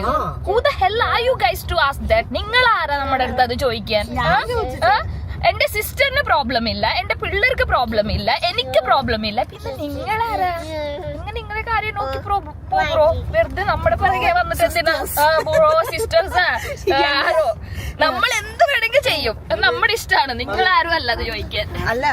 Are you guys to ask that നിങ്ങൾ ആരാ നമ്മുടെ അടുത്ത് അത് ചോദിക്കാൻ? എന്റെ സിസ്റ്ററിന് പ്രോബ്ലം ഇല്ല എന്റെ പിള്ളേർക്ക് പ്രോബ്ലം ഇല്ല എനിക്ക് പ്രോബ്ലം ഇല്ല. പിന്നെ നിങ്ങളാരാ നിങ്ങൾ നിങ്ങളെ കാര്യം നോക്കി പ്രോ പോ ബ്രോ വെറുതെ നമ്മുടെ പിറകെ വന്നിട്ട് എന്തിനാ? ബ്രോ സിസ്റ്റേഴ്സ് ആരോ നമ്മൾ എന്ത് വേണമെങ്കിൽ ചെയ്യും. നമ്മുടെ ഇഷ്ടമാണ്. നിങ്ങൾ ആരും അല്ല അത് ചോദിക്കാൻ. അല്ല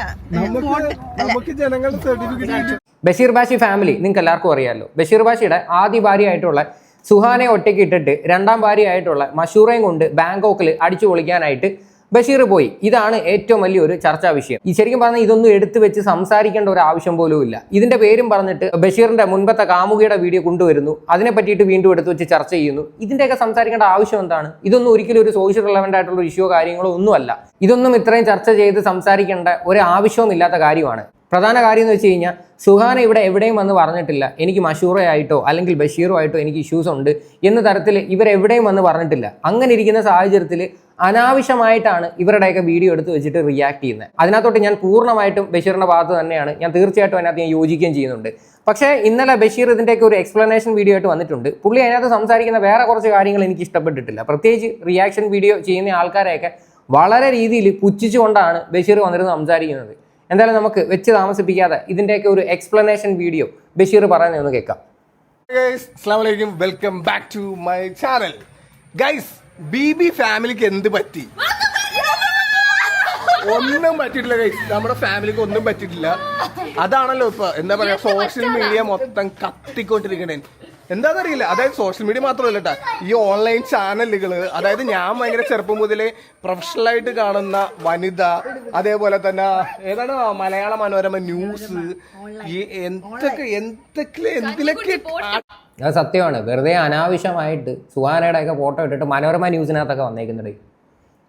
നമുക്ക് ജനങ്ങളുടെ സർട്ടിഫിക്കറ്റ് ബഷീർ ബാഷി ഫാമിലി നിങ്ങൾക്ക് എല്ലാവർക്കും അറിയാമല്ലോ ബഷീർ ബാഷിയുടെ ആദ്യ ഭാര്യയായിട്ടുള്ള സുഹാനെ ഒറ്റയ്ക്ക് ഇട്ടിട്ട് രണ്ടാം ഭാര്യയായിട്ടുള്ള മഷൂറയും കൊണ്ട് ബാങ്കോക്കിൽ അടിച്ചു പൊളിക്കാനായിട്ട് ബഷീർ പോയി. ഇതാണ് ഏറ്റവും വലിയൊരു ചർച്ചാ വിഷയം. ഈ ശരിക്കും പറഞ്ഞാൽ ഇതൊന്നും എടുത്തു വെച്ച് സംസാരിക്കേണ്ട ഒരു ആവശ്യം പോലും ഇല്ല. ഇതിന്റെ പേരും പറഞ്ഞിട്ട് ബഷീറിന്റെ മുൻപത്തെ കാമുകിയുടെ വീഡിയോ കൊണ്ടുവരുന്നു. അതിനെ പറ്റിയിട്ട് വീണ്ടും എടുത്തു വെച്ച് ചർച്ച ചെയ്യുന്നു. ഇതിന്റെയൊക്കെ സംസാരിക്കേണ്ട ആവശ്യം എന്താണ്? ഇതൊന്നും ഒരിക്കലും ഒരു സോഷ്യൽ റിലവന്റ് ആയിട്ടുള്ള ഇഷ്യോ കാര്യങ്ങളോ ഒന്നുമല്ല. ഇതൊന്നും ഇത്രയും ചർച്ച ചെയ്ത് സംസാരിക്കേണ്ട ഒരു ആവശ്യവും ഇല്ലാത്ത കാര്യമാണ്. പ്രധാന കാര്യം എന്ന് വെച്ച് കഴിഞ്ഞാൽ സുഹാന ഇവിടെ എവിടെയും വന്ന് പറഞ്ഞിട്ടില്ല. എനിക്ക് മഷൂറയായിട്ടോ അല്ലെങ്കിൽ ബഷീറോ ആയിട്ടോ എനിക്ക് ഇഷ്യൂസ് ഉണ്ട് എന്ന തരത്തിൽ ഇവരെവിടെയും വന്ന് പറഞ്ഞിട്ടില്ല. അങ്ങനെ ഇരിക്കുന്ന സാഹചര്യത്തിൽ അനാവശ്യമായിട്ടാണ് ഇവരുടെയൊക്കെ വീഡിയോ എടുത്ത് വെച്ചിട്ട് റിയാക്ട് ചെയ്യുന്നത് അതിനകത്തോട്ട് ഞാൻ പൂർണമായിട്ടും ബഷീറിന്റെ ഭാഗത്ത് തന്നെയാണ്. ഞാൻ തീർച്ചയായിട്ടും അതിനകത്ത് ഞാൻ യോജിക്കുകയും ചെയ്യുന്നുണ്ട്. പക്ഷേ ഇന്നലെ ബഷീർ ഇതിന്റെയൊക്കെ ഒരു എക്സ്പ്ലനേഷൻ വീഡിയോ ആയിട്ട് വന്നിട്ടുണ്ട്. പുള്ളി അതിനകത്ത് സംസാരിക്കുന്ന വേറെ കുറച്ച് കാര്യങ്ങൾ എനിക്ക് ഇഷ്ടപ്പെട്ടിട്ടില്ല. പ്രത്യേകിച്ച് റിയാക്ഷൻ വീഡിയോ ചെയ്യുന്ന ആൾക്കാരെയൊക്കെ വളരെ രീതിയിൽ പുച്ഛിച്ചുകൊണ്ടാണ് ബഷീർ വന്നിരുന്ന് സംസാരിക്കുന്നത്. എന്തായാലും നമുക്ക് വെച്ച് താമസിപ്പിക്കാതെ ഇതിന്റെയൊക്കെ ഒരു എക്സ്പ്ലനേഷൻ വീഡിയോ ബഷീർ പറയുന്നത് ഒന്ന് കേൾക്കാം. വലൈക്കും welcome back to my channel guys B B ഫാമിലിക്ക് എന്ത് പറ്റി? ഒന്നും പറ്റിയിട്ടില്ല ഗൈസ് നമ്മുടെ ഫാമിലിക്ക് ഒന്നും പറ്റിയിട്ടില്ല. അതാണല്ലോ ഇപ്പൊ എന്താ പറയാ സോഷ്യൽ മീഡിയ മൊത്തം കത്തിക്കൊണ്ടിരിക്കണേ. എന്താണെന്നറിയില്ല അതായത് സോഷ്യൽ മീഡിയ മാത്രമല്ല കേട്ടോ ഈ ഓൺലൈൻ ചാനലുകൾ അതായത് ഞാൻ ഭയങ്കര ചെറുപ്പം മുതലേ പ്രൊഫഷണൽ ആയിട്ട് കാണുന്ന വനിത അതേപോലെ തന്നെ ഏതാണ് മലയാള മനോരമ ന്യൂസ് ഈ എന്തൊക്കെ എന്തൊക്കെ എന്തിലൊക്കെ അത് സത്യമാണ്. വെറുതെ അനാവശ്യമായിട്ട് സുഹാനയുടെ ഒക്കെ ഫോട്ടോ ഇട്ടിട്ട് മനോരമ ന്യൂസിനകത്തൊക്കെ വന്നേക്കുന്നുണ്ട്.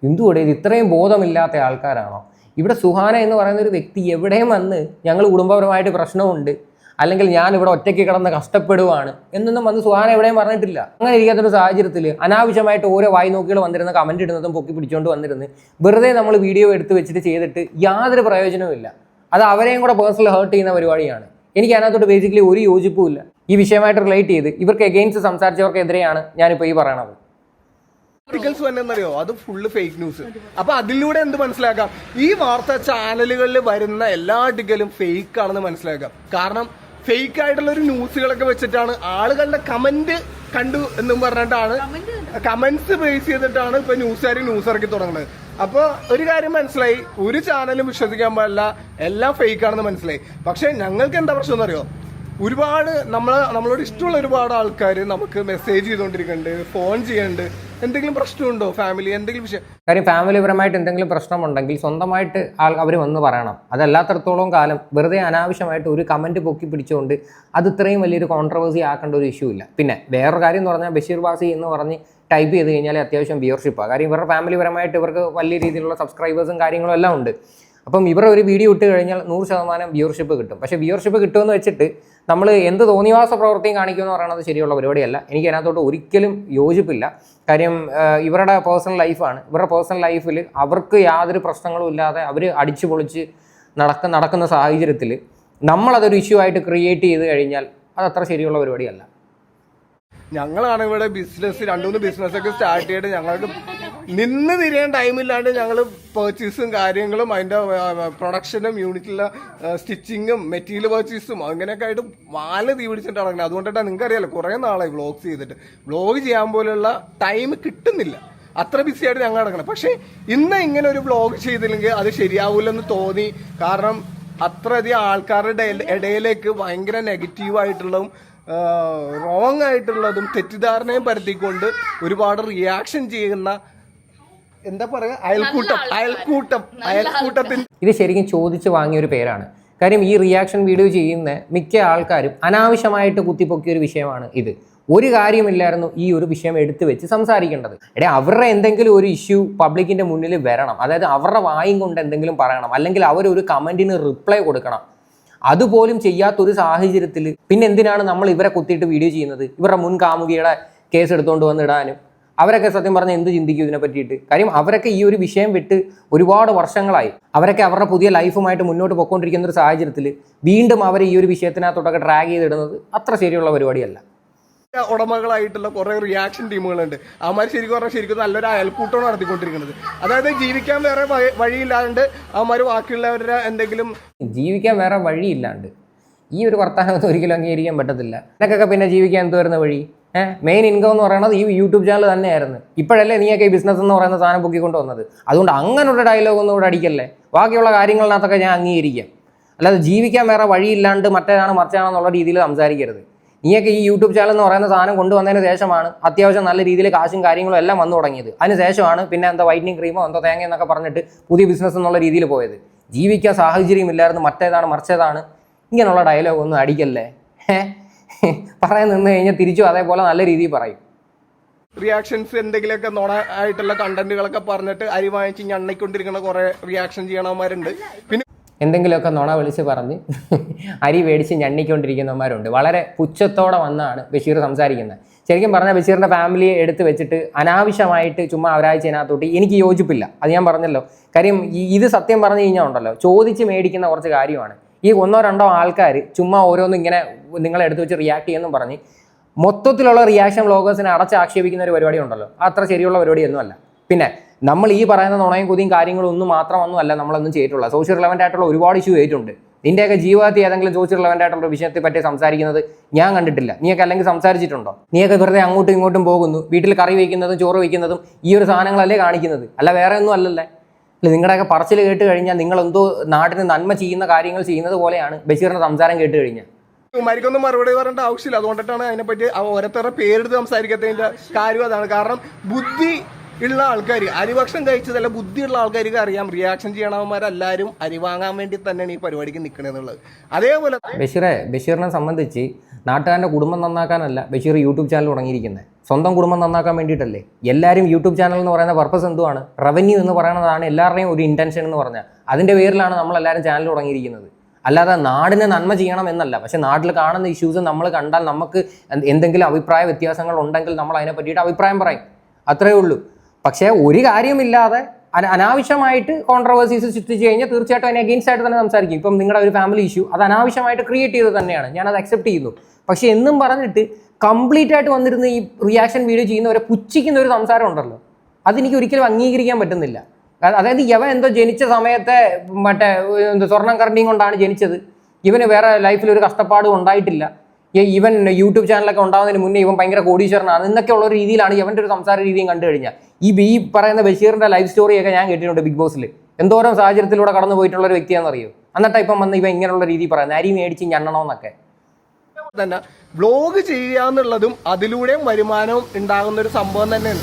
എന്തുകൂടെ ഇത് ഇത്രയും ബോധമില്ലാത്ത ആൾക്കാരാണോ? ഇവിടെ സുഹാന എന്ന് പറയുന്ന ഒരു വ്യക്തി എവിടെയും വന്ന് ഞങ്ങൾ കുടുംബപരമായിട്ട് പ്രശ്നമുണ്ട്. അല്ലെങ്കിൽ ഞാൻ ഇവിടെ ഒറ്റയ്ക്ക് കിടന്ന് കഷ്ടപ്പെടുവാണ് എന്നൊന്നും വന്ന് സുഹാന എവിടെയും പറഞ്ഞിട്ടില്ല. അങ്ങനെ ഇരിക്കാത്തൊരു സാഹചര്യത്തിൽ അനാവശ്യമായിട്ട് ഓരോ വായി നോക്കികൾ വന്നിരുന്ന കമന്റ് ഇടുന്നതും പൊക്കി പിടിച്ചുകൊണ്ട് വന്നിരുന്ന് വെറുതെ നമ്മൾ വീഡിയോ എടുത്ത് വെച്ചിട്ട് ചെയ്തിട്ട് യാതൊരു പ്രയോജനവും ഇല്ല. അത് അവരെയും കൂടെ പേഴ്സണൽ ഹേർട്ട് ചെയ്യുന്ന പരിപാടിയാണ്. എനിക്ക് അതിനകത്തോട്ട് ബേസിക്കലി ഒരു യോജിപ്പും ഇല്ല. ഈ വിഷയമായിട്ട് റിലേറ്റ് ചെയ്ത് ഇവർക്ക് എഗെയിൻസ്റ്റ് സംസാരിച്ചവർക്കെതിരെയാണ് ഞാനിപ്പോൾ ഈ പറയണത്. വന്നെന്നറിയോ? അത് ഫുള്ള് ഫേക്ക് ന്യൂസ് അപ്പൊ അതിലൂടെ എന്ത് മനസ്സിലാക്കാം? ഈ വാർത്താ ചാനലുകളിൽ വരുന്ന എല്ലാ ആർട്ടിക്കലും ഫേക്ക് ആണെന്ന് മനസ്സിലാക്കാം. കാരണം ഫേക്ക് ആയിട്ടുള്ള ഒരു ന്യൂസുകളൊക്കെ വെച്ചിട്ടാണ്. ആളുകളുടെ കമന്റ് കണ്ടു എന്നും പറഞ്ഞിട്ടാണ്. കമന്റ്സ് ബേസ് ചെയ്തിട്ടാണ് ഇപ്പൊ ന്യൂസുകാർ ന്യൂസ് ഇറക്കി തുടങ്ങുന്നത് അപ്പൊ ഒരു കാര്യം മനസ്സിലായി. ഒരു ചാനലും വിശ്വസിക്കാൻ പാടില്ല. എല്ലാം ഫേക്ക് ആണെന്ന് മനസ്സിലായി. പക്ഷെ ഞങ്ങൾക്ക് എന്താ പ്രശ്നം എന്നറിയോ? ഒരുപാട് നമ്മൾ നമ്മളോട് ഇഷ്ടമുള്ള ഒരുപാട് ആൾക്കാർ നമുക്ക് മെസ്സേജ് ചെയ്തുകൊണ്ടിരിക്കുന്നുണ്ട് ഫോൺ ചെയ്യുന്നുണ്ട്. എന്തെങ്കിലും പ്രശ്നമുണ്ടോ ഫാമിലി എന്തെങ്കിലും വിഷയം? കാര്യം ഫാമിലിപരമായിട്ട് എന്തെങ്കിലും പ്രശ്നമുണ്ടെങ്കിൽ സ്വന്തമായിട്ട് ആൾ അവർ വന്ന് പറയണം. അതല്ലാത്തടത്തോളം കാലം വെറുതെ അനാവശ്യമായിട്ട് ഒരു കമന്റ് പൊക്കി പിടിച്ചുകൊണ്ട് അത് ഇത്രയും വലിയൊരു കോൺട്രവേഴ്സി ആക്കേണ്ട ഒരു ഇഷ്യൂ ഇല്ല. പിന്നെ വേറൊരു കാര്യം എന്ന് പറഞ്ഞാൽ ബഷീർ ബാസി എന്ന് പറഞ്ഞ് ടൈപ്പ് ചെയ്ത് കഴിഞ്ഞാൽ അത്യാവശ്യം വ്യൂവർഷിപ്പാണ് കാര്യം ഇവരുടെ ഫാമിലിപരമായിട്ട് ഇവർക്ക് വലിയ രീതിയിലുള്ള സബ്സ്ക്രൈബേഴ്സും കാര്യങ്ങളും എല്ലാം ഉണ്ട്. അപ്പം ഇവരുടെ ഒരു വീഡിയോ ഇട്ട് കഴിഞ്ഞാൽ നൂറ് ശതമാനം വ്യൂവർഷിപ്പ് കിട്ടും. പക്ഷേ വ്യൂവർഷിപ്പ് കിട്ടുമെന്ന് വെച്ചിട്ട് നമ്മൾ എന്ത് തോന്നിവാസ പ്രവൃത്തിയും കാണിക്കുമെന്ന് പറയുന്നത് ശരിയുള്ള പരിപാടിയല്ല. എനിക്ക് അതിനകത്തോട്ട് ഒരിക്കലും യോജിപ്പില്ല. കാര്യം ഇവരുടെ പേഴ്സണൽ ലൈഫാണ് ഇവരുടെ പേഴ്സണൽ ലൈഫിൽ അവർക്ക് യാതൊരു പ്രശ്നങ്ങളും ഇല്ലാതെ അവർ അടിച്ചു പൊളിച്ച് നടക്ക നടക്കുന്ന സാഹചര്യത്തിൽ നമ്മളതൊരു ഇഷ്യൂ ആയിട്ട് ക്രിയേറ്റ് ചെയ്ത് കഴിഞ്ഞാൽ അത് അത്ര ശരിയുള്ള പരിപാടിയല്ല. ഞങ്ങളാണ് ഇവിടെ ബിസിനസ് രണ്ടുമൂന്ന് ബിസിനസ് ഒക്കെ സ്റ്റാർട്ട് ചെയ്തിട്ട് ഞങ്ങൾക്ക് നിന്ന് തിരിയാൻ ടൈമില്ലാണ്ട് ഞങ്ങൾ പർച്ചേസും കാര്യങ്ങളും അതിന്റെ പ്രൊഡക്ഷനും യൂണിറ്റിലെ സ്റ്റിച്ചിങ്ങും മെറ്റീരിയൽ പേർച്ചേസും അങ്ങനെയൊക്കെ ആയിട്ട് വാൽ തീ പിടിച്ചിട്ട് ഇറങ്ങുന്നത് അതുകൊണ്ടിട്ടാണ് നിങ്ങൾക്ക് അറിയാലോ കുറേ നാളായി വ്ളോഗ്സ് ചെയ്തിട്ട്. വ്ളോഗ് ചെയ്യാൻ പോലുള്ള ടൈം കിട്ടുന്നില്ല. അത്ര ബിസി ആയിട്ട് ഞങ്ങൾ നടക്കണം. പക്ഷേ ഇന്ന് ഇങ്ങനെ ഒരു വ്ളോഗ് ചെയ്തില്ലെങ്കിൽ അത് ശരിയാവൂലെന്ന് തോന്നി. കാരണം അത്രയധികം ആൾക്കാരുടെ ഇടയിലേക്ക് ഭയങ്കര നെഗറ്റീവായിട്ടുള്ളതും റോങ് ആയിട്ടുള്ളതും തെറ്റിദ്ധാരണയും പരത്തിക്കൊണ്ട് ഒരുപാട് റിയാക്ഷൻ ചെയ്യുന്ന എന്താ പറയാ? അയൽക്കൂട്ടം. അയൽക്കൂട്ടം. അയൽക്കൂട്ടത്തിൽ ഇത് ശരിക്കും ചോദിച്ച് വാങ്ങിയ ഒരു പേരാണ്. കാര്യം ഈ റിയാക്ഷൻ വീഡിയോ ചെയ്യുന്ന മിക്ക ആൾക്കാരും അനാവശ്യമായിട്ട് കുത്തിപ്പൊക്കിയ ഒരു വിഷയമാണ് ഇത്. ഒരു കാര്യമില്ലായിരുന്നു ഈ ഒരു വിഷയം എടുത്തു വെച്ച് സംസാരിക്കേണ്ടത്. എടേ അവരുടെ എന്തെങ്കിലും ഒരു ഇഷ്യൂ പബ്ലിക്കിന്റെ മുന്നിൽ വരണം. അതായത് അവരുടെ വായും കൊണ്ട് എന്തെങ്കിലും പറയണം. അല്ലെങ്കിൽ അവർ ഒരു കമന്റിന് റിപ്ലൈ കൊടുക്കണം. അതുപോലും ചെയ്യാത്തൊരു സാഹചര്യത്തിൽ പിന്നെ എന്തിനാണ് നമ്മൾ ഇവരെ കുത്തിയിട്ട് വീഡിയോ ചെയ്യുന്നത്? ഇവരുടെ മുൻ കാമുകിയുടെ കേസ് എടുത്തുകൊണ്ട് വന്ന് ഇടാനും. അവരൊക്കെ സത്യം പറഞ്ഞാൽ എന്ത് ചിന്തിക്കും ഇതിനെ പറ്റിയിട്ട്? കാര്യം അവരൊക്കെ ഈ ഒരു വിഷയം വിട്ട് ഒരുപാട് വർഷങ്ങളായി. അവരൊക്കെ അവരുടെ പുതിയ ലൈഫുമായിട്ട് മുന്നോട്ട് പോയിക്കൊണ്ടിരിക്കുന്ന ഒരു സാഹചര്യത്തിൽ വീണ്ടും അവർ ഈ ഒരു വിഷയത്തിനകത്തോട്ടൊക്കെ ഡ്രാഗ് ചെയ്തിടുന്നത് അത്ര ശരിയുള്ള പരിപാടിയല്ല. ഉടമകളായിട്ടുള്ള കുറെ റിയാക്ഷൻ ടീമുകളുണ്ട്. അവന്മാർ ശരിക്കും പറഞ്ഞാൽ ശരിക്കും നല്ലൊരു അയൽക്കൂട്ടമാണ് നടത്തിക്കൊണ്ടിരിക്കുന്നത്. അതായത് ജീവിക്കാൻ വേറെ വഴി- വഴിയില്ലാണ്ട് അവന്മാർ ബാക്കിയുള്ളവരുടെ എന്തെങ്കിലും ജീവിക്കാൻ വേറെ വഴിയില്ലാണ്ട്. ഈ ഒരു വർത്തമാനമൊന്നും ഒരിക്കലും അംഗീകരിക്കാൻ പറ്റത്തില്ല. നിനക്കൊക്കെ പിന്നെ ജീവിക്കാൻ എന്ത് വരുന്ന വഴി? മെയിൻ ഇൻകം എന്ന് പറയുന്നത് ഈ യൂട്യൂബ് ചാനൽ തന്നെയായിരുന്നു. ഇപ്പോഴല്ലേ നീയൊക്കെ ഈ ബിസിനസ് എന്ന് പറയുന്ന സാധനം പൊക്കിക്കൊണ്ട് വന്നത് അതുകൊണ്ട് അങ്ങനൊരു ഡയലോഗ് ഒന്നും ഇവിടെ അടിക്കല്ലേ? ബാക്കിയുള്ള കാര്യങ്ങളിനകത്തൊക്കെ ഞാൻ അംഗീകരിക്കാം. അല്ലാതെ ജീവിക്കാൻ വേറെ വഴിയില്ലാണ്ട് മറ്റേതാണ് മറിച്ചാണെന്നുള്ള രീതിയിൽ സംസാരിക്കരുത്. നീയൊക്കെ ഈ യൂട്യൂബ് ചാനൽ എന്ന് പറയുന്ന സാധനം കൊണ്ടുവന്നതിന് ശേഷമാണ് അത്യാവശ്യം നല്ല രീതിയിൽ കാശും കാര്യങ്ങളും എല്ലാം വന്നു തുടങ്ങിയത്. അതിന് ശേഷമാണ് പിന്നെ എന്താ വൈറ്റനിങ് ക്രീമോ എന്തോ തേങ്ങ എന്നൊക്കെ പറഞ്ഞിട്ട് പുതിയ ബിസിനസ് എന്നുള്ള രീതിയിൽ പോയത്. ജീവിക്കാൻ സാഹചര്യമില്ലായിരുന്നു മറ്റേതാണ് മറിച്ചതാണ്. ഇങ്ങനെയുള്ള ഡയലോഗ് ഒന്നും അടിക്കല്ലേ? പറയാൻ നിന്ന് കഴിഞ്ഞാൽ തിരിച്ചു അതേപോലെ നല്ല രീതിയിൽ പറയും. റിയാക്ഷൻസ് എന്തെങ്കിലുമൊക്കെ നോണ ആയിട്ടുള്ള കണ്ടന്റുകളൊക്കെ പറഞ്ഞിട്ട് അരി വാങ്ങിച്ച് ഞണ്ണിക്കൊണ്ടിരിക്കുന്ന കുറെ റിയാക്ഷൻ ചെയ്യണമാരുണ്ട് പിന്നെ എന്തെങ്കിലുമൊക്കെ നുണ വിളിച്ച് പറഞ്ഞ് അരി മേടിച്ച് ഞണ്ണിക്കൊണ്ടിരിക്കുന്നവന്മാരുണ്ട് വളരെ പുച്ഛത്തോടെ വന്നാണ് ബഷീർ സംസാരിക്കുന്നത്. ശരിക്കും പറഞ്ഞാൽ ബഷീറിന്റെ ഫാമിലിയെ എടുത്ത് വെച്ചിട്ട് അനാവശ്യമായിട്ട് ചുമ്മാ ഒരാഴ്ചതിനകത്തോട്ട് എനിക്ക് യോജിപ്പില്ല. അത് ഞാൻ പറഞ്ഞല്ലോ. കാര്യം ഇത് സത്യം പറഞ്ഞു കഴിഞ്ഞാൽ ഉണ്ടല്ലോ. ചോദിച്ച് മേടിക്കുന്ന കുറച്ച് കാര്യമാണ്. ഈ ഒന്നോ രണ്ടോ ആൾക്കാർ ചുമ്മാ ഓരോന്നും ഇങ്ങനെ നിങ്ങളെ എടുത്ത് വെച്ച് റിയാക്ട് ചെയ്യുമെന്നും പറഞ്ഞ് മൊത്തത്തിലുള്ള റിയാക്ഷൻ വ്ളോഗേഴ്സിനെ അടച്ച് ആക്ഷേപിക്കുന്ന ഒരു പരിപാടി ഉണ്ടല്ലോ. അത്ര ശരിയുള്ള പരിപാടിയൊന്നുമല്ല പിന്നെ നമ്മൾ ഈ പറയുന്ന നുണയും കുതിയും കാര്യങ്ങളും ഒന്നും മാത്രമൊന്നും അല്ല നമ്മളൊന്നും ചെയ്തിട്ടുള്ളത് സോഷ്യൽ റിലവന്റ് ആയിട്ടുള്ള ഒരുപാട് ഇഷ്യൂ ആയിട്ടുണ്ട് നിന്റെയൊക്കെ ജീവിതത്തിൽ ഏതെങ്കിലും സോഷ്യൽ റിലവന്റ് ആയിട്ടുള്ള വിഷയത്തെ പറ്റി സംസാരിക്കുന്നത് ഞാൻ കണ്ടിട്ടില്ല. നീയൊക്കെ അല്ലെങ്കിൽ സംസാരിച്ചിട്ടുണ്ടോ? നീയൊക്കെ വെറുതെ അങ്ങോട്ടും ഇങ്ങോട്ടും പോകുന്നു. വീട്ടിൽ കറി വയ്ക്കുന്നതും ചോറ് വയ്ക്കുന്നതും ഈ ഒരു സാധനങ്ങളല്ലേ കാണിക്കുന്നത്? അല്ല വേറെ ഒന്നും അല്ലല്ലേ? അല്ല നിങ്ങളുടെയൊക്കെ പറച്ചിൽ കേട്ട് കഴിഞ്ഞാൽ നിങ്ങൾ എന്തോ നാടിന് നന്മ ചെയ്യുന്ന കാര്യങ്ങൾ ചെയ്യുന്നത് പോലെയാണ് ബഷീറിന്റെ സംസാരം കേട്ട് കഴിഞ്ഞാൽ. ഇവന്മാർക്കൊന്നും മറുപടി പറയേണ്ട ആവശ്യമില്ല. അതുകൊണ്ടിട്ടാണ് അതിനെ പറ്റി ഓരോരുത്തരുടെ പേരെടുത്ത് സംസാരിക്കാത്തതിന്റെ കാര്യം അതാണ്. കാരണം ബുദ്ധി ഉള്ള ആൾക്കാർ അരിഭക്ഷണം കഴിച്ചതല്ല ബുദ്ധിയുള്ള ആൾക്കാർക്ക് അറിയാം. റിയാക്ഷൻ ചെയ്യണവന്മാരെല്ലാവരും അരി വാങ്ങാൻ വേണ്ടി തന്നെയാണ് ഈ പരിപാടിക്ക് നിൽക്കണെന്നുള്ളത് അതേപോലെ ബഷീറെ ബഷീറിനെ സംബന്ധിച്ച് നാട്ടുകാരന്റെ കുടുംബം നന്നാക്കാനല്ല ബഷീർ യൂട്യൂബ് ചാനൽ തുടങ്ങിയിരിക്കുന്നത്. സ്വന്തം കുടുംബം നന്നാക്കാൻ വേണ്ടിയിട്ടല്ലേ? എല്ലാവരും യൂട്യൂബ് ചാനൽ എന്ന് പറയുന്ന പർപ്പസ് എന്തുവാണ്? റവന്യൂ എന്ന് പറയുന്നതാണ് എല്ലാവരുടെയും ഒരു ഇന്റൻഷൻ എന്ന് പറഞ്ഞാൽ. അതിന്റെ പേരിലാണ് നമ്മളെല്ലാവരും ചാനൽ തുടങ്ങിയിരിക്കുന്നത്. അല്ലാതെ നാടിനെ നന്മ ചെയ്യണം എന്നല്ല. പക്ഷെ നാട്ടിൽ കാണുന്ന ഇഷ്യൂസ് നമ്മൾ കണ്ടാൽ നമുക്ക് എന്തെങ്കിലും അഭിപ്രായ വ്യത്യാസങ്ങൾ ഉണ്ടെങ്കിൽ നമ്മൾ അതിനെ പറ്റിയിട്ട് അഭിപ്രായം പറയും. അത്രയേ ഉള്ളൂ. പക്ഷേ ഒരു കാര്യമില്ലാതെ അന- അനാവശ്യമായിട്ട് കോൺട്രവേഴ്സീസ് സൃഷ്ടിച്ച് കഴിഞ്ഞാൽ തീർച്ചയായിട്ടും അതിനെ അഗെയിൻസ്റ്റ് ആയിട്ട് തന്നെ സംസാരിക്കും. ഇപ്പം നിങ്ങളുടെ ഒരു ഫാമിലി ഇഷ്യൂ അത് അനാവശ്യമായിട്ട് ക്രിയേറ്റ് ചെയ്തത് തന്നെയാണ്. ഞാൻ അത് അക്സെപ്റ്റ് ചെയ്യുന്നു. പക്ഷേ എന്നും പറഞ്ഞിട്ട് കംപ്ലീറ്റ് ആയിട്ട് വന്നിരുന്ന ഈ റിയാക്ഷൻ വീഡിയോ ചെയ്യുന്നവരെ പുച്ഛിക്കുന്ന ഒരു സംസാരം ഉണ്ടല്ലോ. അതെനിക്ക് ഒരിക്കലും അംഗീകരിക്കാൻ പറ്റുന്നില്ല. അതായത് യവൻ എന്തോ ജനിച്ച സമയത്തെ മറ്റേ സ്വർണം കറണ്ടിയും കൊണ്ടാണ് ജനിച്ചത്. ഇവന് വേറെ ലൈഫിൽ ഒരു കഷ്ടപ്പാടും ഉണ്ടായിട്ടില്ല. ഇവൻ യൂട്യൂബ് ചാനലൊക്കെ ഉണ്ടാകുന്നതിന് മുന്നേ ഇവൻ ഭയങ്കര കോടീശ്വരനാണ്. എന്നൊക്കെ ഉള്ള രീതിയിലാണ് ഇവന്റെ ഒരു സംസാര രീതിയും കണ്ടു കഴിഞ്ഞാൽ. ഈ ബി പറയുന്ന ബഷീറിന്റെ ലൈഫ് സ്റ്റോറിയൊക്കെ ഞാൻ കേട്ടിട്ടുണ്ട് ബിഗ് ബോസിൽ എന്തോരം സാഹചര്യത്തിലൂടെ കടന്നു പോയിട്ടുള്ള ഒരു വ്യക്തിയാണെന്നറിയോ? എന്നിട്ടാണ് ഇപ്പം വന്ന് ഇവൻ ഇങ്ങനെയുള്ള രീതി പറയുന്നത്. അരി മേടിച്ച് ഞണ്ണണമെന്നൊക്കെ. തന്നെ വ്ലോഗ് ചെയ്യുക എന്നുള്ളതും അതിലൂടെയും വരുമാനവും ഉണ്ടാകുന്ന ഒരു സംഭവം തന്നെയാണ്.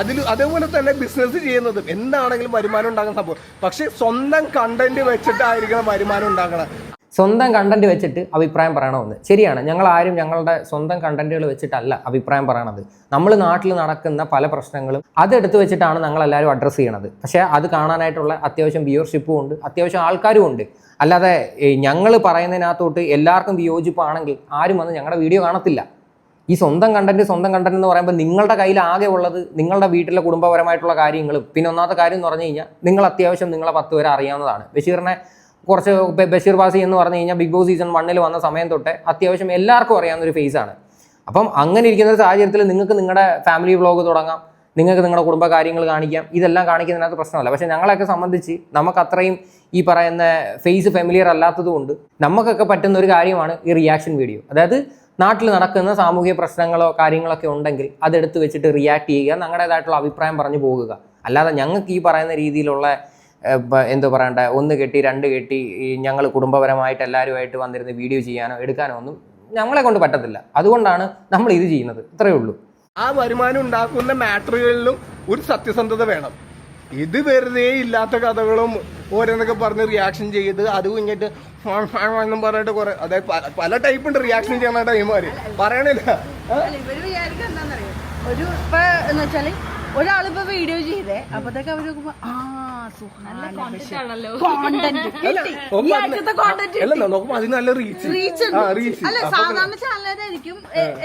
അതിൽ അതേപോലെ തന്നെ ബിസിനസ് ചെയ്യുന്നതും എന്താണെങ്കിലും വരുമാനം ഉണ്ടാകുന്ന സംഭവം. പക്ഷെ സ്വന്തം കണ്ടന്റ് വെച്ചിട്ടായിരിക്കണം വരുമാനം ഉണ്ടാക്കണം സ്വന്തം കണ്ടന്റ് വെച്ചിട്ട് അഭിപ്രായം പറയണമെന്ന്. ശരിയാണ്. ഞങ്ങൾ ആരും ഞങ്ങളുടെ സ്വന്തം കണ്ടന്റുകൾ വെച്ചിട്ടല്ല അഭിപ്രായം പറയണത്. നമ്മൾ നാട്ടിൽ നടക്കുന്ന പല പ്രശ്നങ്ങളും അതെടുത്ത് വെച്ചിട്ടാണ് ഞങ്ങൾ എല്ലാവരും അഡ്രസ്സ് ചെയ്യണത്. പക്ഷേ അത് കാണാനായിട്ടുള്ള അത്യാവശ്യം വ്യൂവർഷിപ്പും ഉണ്ട്. അത്യാവശ്യം ആൾക്കാരും ഉണ്ട്. അല്ലാതെ ഞങ്ങൾ പറയുന്നതിനകത്തോട്ട് എല്ലാവർക്കും വിയോജിപ്പാണെങ്കിൽ ആരും വന്ന് ഞങ്ങളുടെ വീഡിയോ കാണത്തില്ല. ഈ സ്വന്തം കണ്ടന്റ് സ്വന്തം കണ്ടന്റ് എന്ന് പറയുമ്പോൾ നിങ്ങളുടെ കയ്യിൽ ആകെ ഉള്ളത് നിങ്ങളുടെ വീട്ടിലെ കുടുംബപരമായിട്ടുള്ള കാര്യങ്ങളും. പിന്നെ ഒന്നാമത്തെ കാര്യം എന്ന് പറഞ്ഞു കഴിഞ്ഞാൽ നിങ്ങൾ അത്യാവശ്യം നിങ്ങളെ പത്ത് പേരെ അറിയാവുന്നതാണ്. ബഷീറിനെ കുറച്ച് ബഷീർ ബാസി എന്ന് പറഞ്ഞു കഴിഞ്ഞാൽ ബിഗ് ബോസ് സീസൺ വണ്ണിൽ വന്ന സമയം തൊട്ട് അത്യാവശ്യം എല്ലാവർക്കും അറിയാവുന്ന ഒരു ഫേസാണ് അപ്പം അങ്ങനെ ഇരിക്കുന്ന ഒരു സാഹചര്യത്തിൽ നിങ്ങൾക്ക് നിങ്ങളുടെ ഫാമിലി വ്ളോഗ് തുടങ്ങാം. നിങ്ങൾക്ക് നിങ്ങളുടെ കുടുംബ കാര്യങ്ങൾ കാണിക്കാം. ഇതെല്ലാം കാണിക്കുന്നതിനകത്ത് പ്രശ്നമല്ല. പക്ഷേ ഞങ്ങളെയൊക്കെ സംബന്ധിച്ച് നമുക്ക് അത്രയും ഈ പറയുന്ന ഫേസ് ഫെമിലിയർ അല്ലാത്തതുകൊണ്ട് നമുക്കൊക്കെ പറ്റുന്ന ഒരു കാര്യമാണ് ഈ റിയാക്ഷൻ വീഡിയോ അതായത് നാട്ടിൽ നടക്കുന്ന സാമൂഹിക പ്രശ്നങ്ങളോ കാര്യങ്ങളൊക്കെ ഉണ്ടെങ്കിൽ അതെടുത്ത് വെച്ചിട്ട് റിയാക്ട് ചെയ്യുക ഞങ്ങളുടേതായിട്ടുള്ള അഭിപ്രായം പറഞ്ഞു പോകുക. അല്ലാതെ ഞങ്ങൾക്ക് ഈ പറയുന്ന രീതിയിലുള്ള എന്തോ പറയണ്ട ഒന്ന് കെട്ടി രണ്ട് കെട്ടി ഞങ്ങൾ കുടുംബപരമായിട്ട് എല്ലാവരുമായിട്ട് വന്നിരുന്ന് വീഡിയോ ചെയ്യാനോ എടുക്കാനോ ഒന്നും ഞങ്ങളെ കൊണ്ട് പറ്റത്തില്ല. അതുകൊണ്ടാണ് നമ്മൾ ഇത് ചെയ്യുന്നത്. ഇത്രയേ ഉള്ളൂ. ആ വരുമാനം ഉണ്ടാക്കുന്ന മാറ്ററുകളിലും ഒരു സത്യസന്ധത വേണം. ഇത് വെറുതെ ഇല്ലാത്ത കഥകളും ഓരോന്നൊക്കെ പറഞ്ഞ് റിയാക്ഷൻ ചെയ്ത് അത് കഴിഞ്ഞിട്ട് എന്നും പറഞ്ഞിട്ട് കുറെ അതായത് പല- ടൈപ്പ് ഉണ്ട് റിയാക്ഷൻ ചെയ്യുന്ന ടൈമാര് പറയണില്ല. ഒരു ഇപ്പൊ എന്ന് വെച്ചാൽ ഒരാളിപ്പോ വീഡിയോ ചെയ്തേ അപ്പത്തേക്ക് അവർ ആ നോക്കുമ്പോ അതിന് നല്ല റീച്ച് റീച്ച് അല്ല സാധാരണ ചാനലായിരിക്കും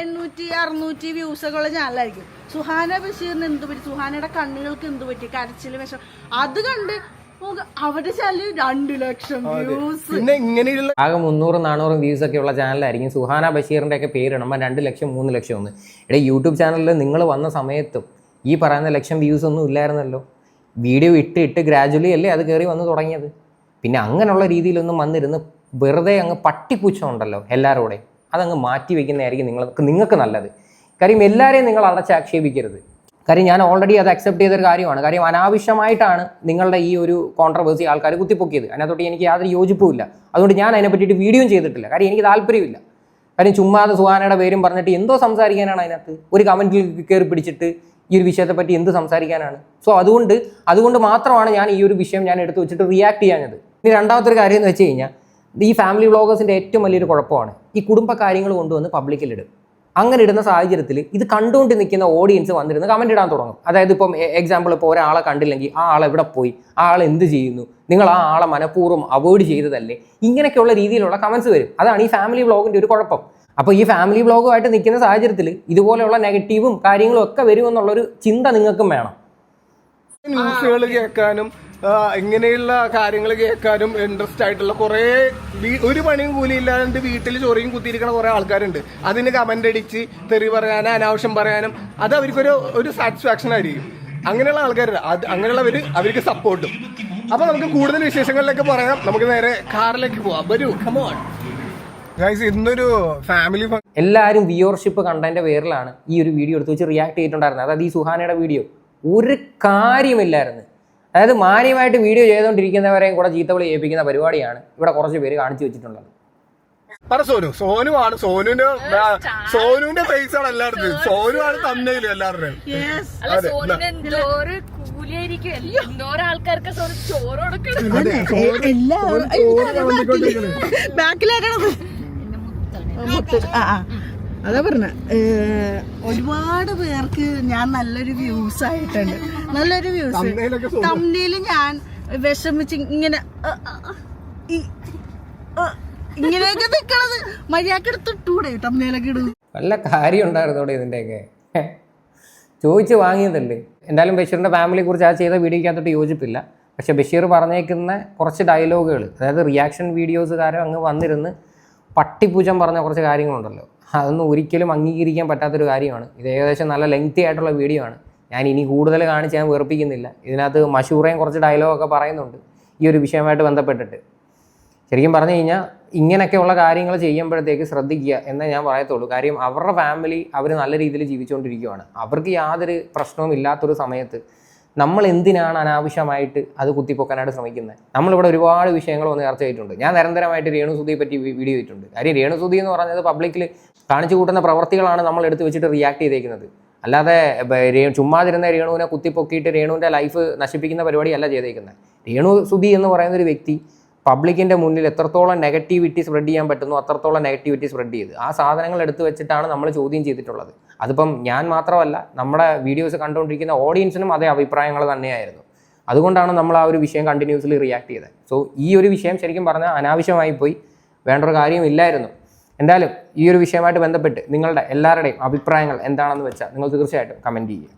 എണ്ണൂറ്റി അറുന്നൂറ്റി വ്യൂസ് ഒക്കെ ഉള്ള ചാനലായിരിക്കും. സുഹാന ബഷീറിന് എന്ത് പറ്റി? സുഹാനയുടെ കണ്ണുകൾക്ക് എന്ത് പറ്റി? കരച്ചിൽ വിഷം. അത് കണ്ട് അവരുടെ രണ്ടു ലക്ഷം വ്യൂസ്. പിന്നെ ഇങ്ങനെയുള്ള ആകെ മുന്നൂറും നാനൂറും വ്യൂസ് ഒക്കെ ഉള്ള ചാനലായിരിക്കും സുഹാന ബഷീറിന്റെ ഒക്കെ പേരിടുമ്പോൾ രണ്ട് ലക്ഷം മൂന്ന് ലക്ഷം ഒന്ന്. ഇവിടെ യൂട്യൂബ് ചാനലിൽ നിങ്ങൾ വന്ന സമയത്തും ഈ പറയുന്ന ലക്ഷം വ്യൂസ് ഒന്നും ഇല്ലായിരുന്നല്ലോ. വീഡിയോ ഇട്ട് ഇട്ട് ഗ്രാജുവലി അല്ലേ അത് കയറി വന്ന് തുടങ്ങിയത്? പിന്നെ അങ്ങനെയുള്ള രീതിയിലൊന്നും വന്നിരുന്ന് വെറുതെ അങ്ങ് പട്ടിപ്പൂച്ചുണ്ടല്ലോ ഉണ്ടല്ലോ അതങ്ങ് മാറ്റി വയ്ക്കുന്നതായിരിക്കും നിങ്ങൾക്ക് നിങ്ങൾക്ക് നല്ലത്. കാര്യം എല്ലാവരെയും നിങ്ങൾ അടച്ചാക്ഷേപിക്കരുത്. കാര്യം ഞാൻ ഓൾറെഡി അത് അക്സെപ്റ്റ് ചെയ്തൊരു കാര്യമാണ്. കാര്യം അനാവശ്യമായിട്ടാണ് നിങ്ങളുടെ ഈ ഒരു കോൺട്രവേഴ്സി ആൾക്കാർ കുത്തിപ്പൊക്കിയത്. അതിനകത്തോട്ട് എനിക്ക് യാതൊരു യോജിപ്പുമില്ല. അതുകൊണ്ട് ഞാൻ അതിനെ പറ്റിയിട്ട് വീഡിയോയും ചെയ്തിട്ടില്ല. കാര്യം എനിക്ക് താല്പര്യമില്ല. കാര്യം ചുമ്മാതെ സുഹാനയുടെ പേരും പറഞ്ഞിട്ട് എന്തോ സംസാരിക്കാനാണ് അതിനകത്ത്? ഒരു കമന്റിൽ കയറി പിടിച്ചിട്ട് ഈ ഒരു വിഷയത്തെ പറ്റി എന്ത് സംസാരിക്കാനാണ്? സോ അതുകൊണ്ട് അതുകൊണ്ട് മാത്രമാണ് ഞാൻ ഈ ഒരു വിഷയം ഞാൻ എടുത്തു വെച്ചിട്ട് റിയാക്ട് ചെയ്യാഞ്ഞത്. ഇനി രണ്ടാമത്തെ ഒരു കാര്യം എന്ന് വെച്ച് കഴിഞ്ഞാൽ ഈ ഫാമിലി വ്ളോഗേഴ്സിന്റെ ഏറ്റവും വലിയൊരു കുഴപ്പമാണ് ഈ കുടുംബ കാര്യങ്ങൾ കൊണ്ടുവന്ന് പബ്ലിക്കിലിടും അങ്ങനെ ഇടുന്ന സാഹചര്യത്തിൽ ഇത് കണ്ടുകൊണ്ട് നിൽക്കുന്ന ഓഡിയൻസ് വന്നിരുന്ന് കമന്റ് ഇടാൻ തുടങ്ങും. അതായത് ഇപ്പം എക്സാമ്പിൾ ഇപ്പോൾ ഒരാളെ കണ്ടില്ലെങ്കിൽ ആ ആൾ എവിടെ പോയി ആ ആൾ എന്ത് ചെയ്യുന്നു നിങ്ങൾ ആ ആളെ മനഃപൂർവം അവോയ്ഡ് ചെയ്തതല്ലേ ഇങ്ങനെയൊക്കെയുള്ള രീതിയിലുള്ള കമൻസ് വരും. അതാണ് ഈ ഫാമിലി വ്ളോഗിന്റെ ഒരു കുഴപ്പം. അപ്പോൾ ഈ ഫാമിലി ബ്ലോഗുമായിട്ട് നിൽക്കുന്ന സാഹചര്യത്തിൽ ഇതുപോലെയുള്ള നെഗറ്റീവും കാര്യങ്ങളും ഒക്കെ വരുമെന്നുള്ളൊരു ചിന്ത നിങ്ങൾക്കും വേണം. ന്യൂസുകൾ കേൾക്കാനും ഇങ്ങനെയുള്ള കാര്യങ്ങൾ കേൾക്കാനും ഇൻട്രസ്റ്റ് ആയിട്ടുള്ള കുറെ ഒരു പണിയും കൂലിയില്ലാണ്ട് വീട്ടിൽ ചൊറിയും കുത്തിയിരിക്കുന്ന കുറെ ആൾക്കാരുണ്ട്. അതിന് കമന്റ് അടിച്ച് തെറി പറയാനും അനാവശ്യം പറയാനും അത് അവർക്കൊരു ഒരു സാറ്റിസ്ഫാക്ഷൻ ആയിരിക്കും. അങ്ങനെയുള്ള ആൾക്കാർ അത് അവർക്ക് സപ്പോർട്ടും അപ്പൊ നമുക്ക് കൂടുതൽ വിശേഷങ്ങളിലേക്ക് പറയാം നമുക്ക് നേരെ കാറിലേക്ക് പോവാം. വരൂ കമോൺ ഇന്നൊരു ഫാമിലി എല്ലാവരും വ്യൂവർഷിപ്പ് കണ്ടതിന്റെ പേരിലാണ് ഈ ഒരു വീഡിയോ എടുത്ത് വെച്ച് റിയാക്ട് ചെയ്തിട്ടുണ്ടായിരുന്നത്. അതായത് ഈ സുഹാനയുടെ വീഡിയോ ഒരു കാര്യമില്ലായിരുന്നു. അതായത് മാന്യമായിട്ട് വീഡിയോ ചെയ്തുകൊണ്ടിരിക്കുന്നവരെയും കൂടെ ചീത്തവിളി ഏൽപ്പിക്കുന്ന പരിപാടിയാണ് ഇവിടെ കുറച്ച് പേര് കാണിച്ചു വെച്ചിട്ടുള്ളത്. പറ സോനു. സോനു ആണ് സോനുവിന്റെ ഫേസ് ആണ് എല്ലായിടത്തും. സോനു ആണ് തന്നയിലും എല്ലാവരുടെയും. അല്ല മുത്ത് ആ ആ. അതാ പറഞ്ഞ ഒരുപാട് പേർക്ക് ഞാൻ നല്ലൊരു വ്യൂസ് ആയിട്ടുണ്ട്. നല്ലൊരു വ്യൂസ്. തമ്മിൽ ഞാൻ വിഷമിച്ച് ഇങ്ങനെ ഇങ്ങനെയൊക്കെ നിക്കണത്. മര്യാദയ്ക്ക് എടുത്തിട്ടൂടെ തമ്മിലൊക്കെ ഇടും. വല്ല കാര്യം ഉണ്ടായിരുന്നു ഇവിടെ ഇതിന്റെയൊക്കെ ചോദിച്ച് വാങ്ങിയതല്ലേ. എന്തായാലും ബഷീറിന്റെ ഫാമിലിയെ കുറിച്ച് ആ ചെയ്ത വീഡിയോക്കകത്തോട്ട് യോജിപ്പില്ല. പക്ഷെ ബഷീർ പറഞ്ഞേക്കുന്ന കുറച്ച് ഡയലോഗുകൾ അതായത് റിയാക്ഷൻ വീഡിയോസ് കാരം അങ്ങ് വന്നിരുന്ന് പട്ടിപ്പൂജം പറഞ്ഞ കുറച്ച് കാര്യങ്ങളുണ്ടല്ലോ. അതൊന്നും ഒരിക്കലും അംഗീകരിക്കാൻ പറ്റാത്തൊരു കാര്യമാണ്. ഇത് ഏകദേശം നല്ല ലെങ്തി ആയിട്ടുള്ള വീഡിയോ ആണ്. ഞാൻ ഇനി കൂടുതൽ കാണിച്ച് ഞാൻ വെറുപ്പിക്കുന്നില്ല ഇതിനകത്ത് മഷൂറയും കുറച്ച് ഡയലോഗൊക്കെ പറയുന്നുണ്ട് ഈ ഒരു വിഷയമായിട്ട് ബന്ധപ്പെട്ടിട്ട്. ശരിക്കും പറഞ്ഞു കഴിഞ്ഞാൽ ഇങ്ങനെയൊക്കെയുള്ള കാര്യങ്ങൾ ചെയ്യുമ്പോഴത്തേക്ക് ശ്രദ്ധിക്കുക എന്നേ ഞാൻ പറയത്തുള്ളൂ. കാര്യം അവരുടെ ഫാമിലി അവർ നല്ല രീതിയിൽ ജീവിച്ചുകൊണ്ടിരിക്കുകയാണ് അവർക്ക് യാതൊരു പ്രശ്നവും ഇല്ലാത്തൊരു സമയത്ത് നമ്മൾ എന്തിനാണ് അനാവശ്യമായിട്ട് അത് കുത്തിപ്പൊക്കാനായിട്ട് ശ്രമിക്കുന്നത്? നമ്മളിവിടെ ഒരുപാട് വിഷയങ്ങൾ വന്ന് ചർച്ച ചെയ്തിട്ടുണ്ട്. ഞാൻ നിരന്തരമായിട്ട് രേണുസുതിയെ പറ്റി വീഡിയോ ചെയ്തിട്ടുണ്ട്. കാര്യം രേണുസുതി എന്ന് പറഞ്ഞത് പബ്ലിക്കിൽ കാണിച്ചു കൂട്ടുന്ന പ്രവർത്തികളാണ് നമ്മൾ എടുത്ത് വെച്ചിട്ട് റിയാക്ട് ചെയ്തേക്കുന്നത്. അല്ലാതെ ചുമ്മാതിരുന്ന രേണുവിനെ കുത്തിപ്പൊക്കിയിട്ട് രേണുവിന്റെ ലൈഫ് നശിപ്പിക്കുന്ന പരിപാടിയല്ല ചെയ്തേക്കുന്നത്. രേണു സുതി എന്ന് പറയുന്ന ഒരു വ്യക്തി പബ്ലിക്കിന്റെ മുന്നിൽ എത്രത്തോളം നെഗറ്റിവിറ്റി സ്പ്രെഡ് ചെയ്യാൻ പറ്റുന്നു അത്രത്തോളം നെഗറ്റിവിറ്റി സ്പ്രെഡ് ചെയ്ത്. ആ സാധനങ്ങൾ എടുത്തു വെച്ചിട്ടാണ് നമ്മൾ ചോദ്യം ചെയ്തിട്ടുള്ളത്. അതിപ്പം ഞാൻ മാത്രമല്ല നമ്മുടെ വീഡിയോസ് കണ്ടുകൊണ്ടിരിക്കുന്ന ഓഡിയൻസിനും അതേ അഭിപ്രായങ്ങൾ തന്നെയായിരുന്നു. അതുകൊണ്ടാണ് നമ്മൾ ആ ഒരു വിഷയം കണ്ടിന്യൂസ്ലി റിയാക്ട് ചെയ്തത്. സോ ഈ ഒരു വിഷയം ശരിക്കും പറഞ്ഞാൽ അനാവശ്യമായി പോയി. വേണ്ട ഒരു കാര്യമില്ലായിരുന്നു എന്തായാലും ഈ ഒരു വിഷയമായിട്ട് ബന്ധപ്പെട്ട് നിങ്ങളുടെ എല്ലാവരുടെയും അഭിപ്രായങ്ങൾ എന്താണെന്ന് വെച്ചാൽ നിങ്ങൾ തീർച്ചയായിട്ടും കമന്റ് ചെയ്യുക.